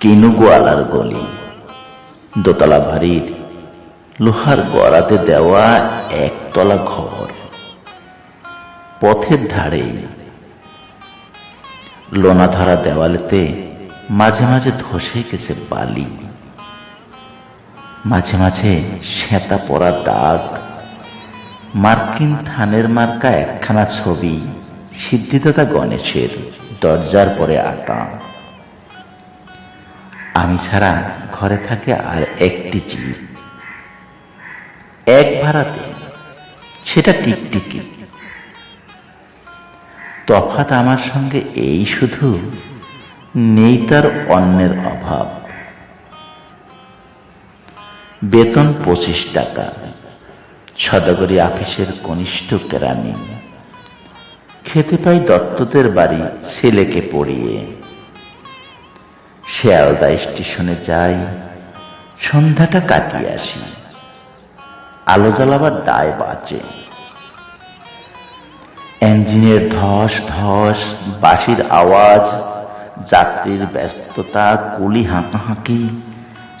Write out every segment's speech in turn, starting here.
কিনুগোয়ালার গলি। দোতলা বাড়ির লোহার গড়াতে দেওয়া একতলা ঘর। পথের ধারে লোনা ধরা দেওয়ালেতে মাঝে মাঝে ধসে গেছে বালি। মাঝে মাঝে শ্বেতা পড়া দাগ। মার্কিন থানের মার্কা একখানা ছবি সিদ্ধিদাতা গণেশের দরজার পরে আটা। আমি ছাড়া ঘরে থাকে আর একটি জীব এক ভাড়াতে, সেটা টিকটিকি। তফাৎ আমার সঙ্গে এই শুধু নেই তার অন্যের অভাব। বেতন পঁচিশ টাকা, সদাগরি আফিসের কনিষ্ঠ কেরানি খেতে পাই দত্তদের বাড়ি ছেলেকে পড়িয়ে। শিয়ালদা স্টেশনে যাই, সন্ধ্যাটা কাটিয়ে আসি। আলো জ্বালাবার দায় বাঁচে। ইঞ্জিনের ধস ধস, বাঁশির আওয়াজ, যাত্রীর ব্যস্ততা, কুলি হাঁকাহাঁকি,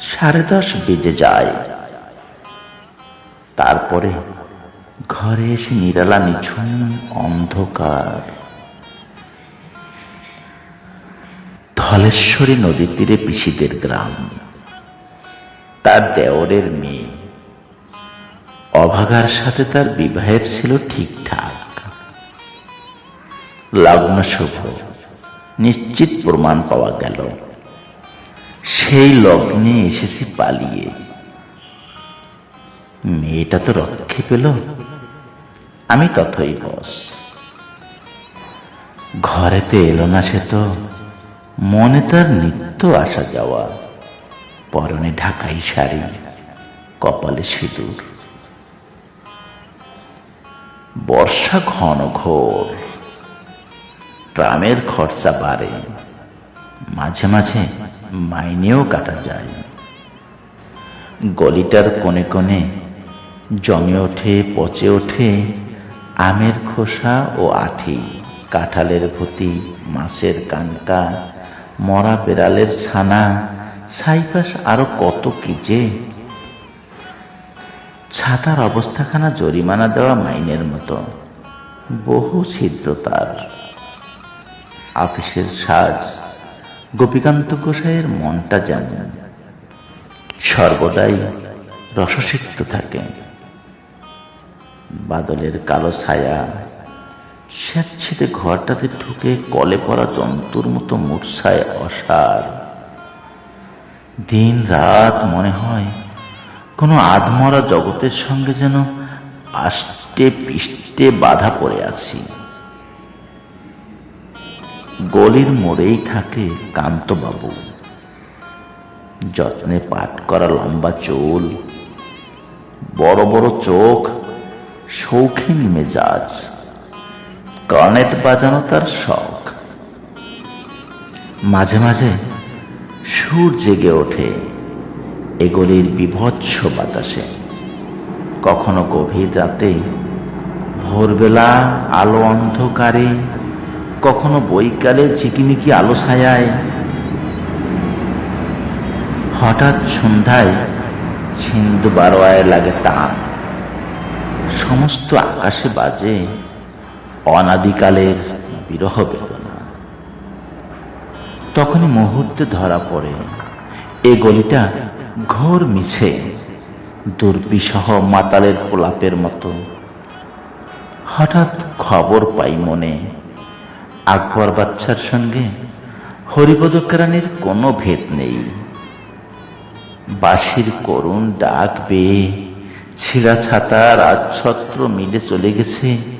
সাড়ে দশ বেজে যায়। তারপরে ঘরে এসে নিরালা নিঝুম অন্ধকার। ধলেশ্বরী নদীর তীরে পিসিদের গ্রাম। তার দেওরের মেয়ে। অভাগার সাথে তার বিবাহের ছিল ঠিকঠাক। লগ্ন শুভ। নিশ্চিত প্রমাণ পাওয়া গেল। সেই লগ্নে এসেছি পালিয়ে। মেয়েটা তো রক্ষে পেল। আমি তথই বস। ঘরেতে এলো না সে তো। মনে তার নিত্য আসা যাওয়া। পরনে ঢাকাই শাড়ি, কপালে সিঁদুর। বর্ষা ঘন ঘোর। ট্রামের খরচা বাড়ে। মাঝে মাঝে মাইনেও কাটা যায়। গলিটার কোণে কোণে জমে ওঠে, পচে ওঠে আমের খোসা ও আঠি। কাঁঠালের ভুতি, মাছের কানকা মরা বেড়ালের ছানা সাইপাস আরও কত কি যে। ছাতার অবস্থাখানা জরিমানা দেওয়া মাইনের মতো, বহু ছিদ্র তার। আফিসের সাজ, গোপীকান্ত গোসাইয়ের মনটা যেমন, সর্বদাই রসসিক্ত থাকে। বাদলের কালো ছায়া স্যাঁতছেতে ঘরটাতে ঢুকে কলে পড়া জন্তুর মতো মূর্ছায় অসার। দিন রাত মনে হয় কোনো আধমরা জগতের সঙ্গে যেন আষ্টে পিষ্টে বাধা পড়ে আছি। গলির মোড়েই থাকে কান্তবাবু। যত্নে পাট করা লম্বা চুল, বড় বড় চোখ, শৌখিন মেজাজ। কর্নেট বাজানো তার শখ। মাঝে মাঝে সুর জেগে ওঠে এগুলির বিভৎস বাতাসে। কখনো গভীর রাতে ভোরবেলা আলো অন্ধকারে, কখনো বৈকালে ঝিকিমিকি আলো ছায়ায়। হঠাৎ সন্ধ্যায় সিন্ধু বারোয়ায় লাগে টান। সমস্ত আকাশে বাজে অনাদিকালের বিরহ বেদনা তখনই মুহূর্তে ধরা পড়ে। এ গলিটা ঘোর মিছে দুর্বিসহ মাতালের প্রলাপের মতো। হঠাৎ খবর পাই মনে, আকবর বাচ্চার সঙ্গে হরিপদ কোনো ভেদ নেই। বাঁশির করুণ ডাক বেয়ে ছিঁড়া ছাতা রাজছত্র মিলে চলে গেছে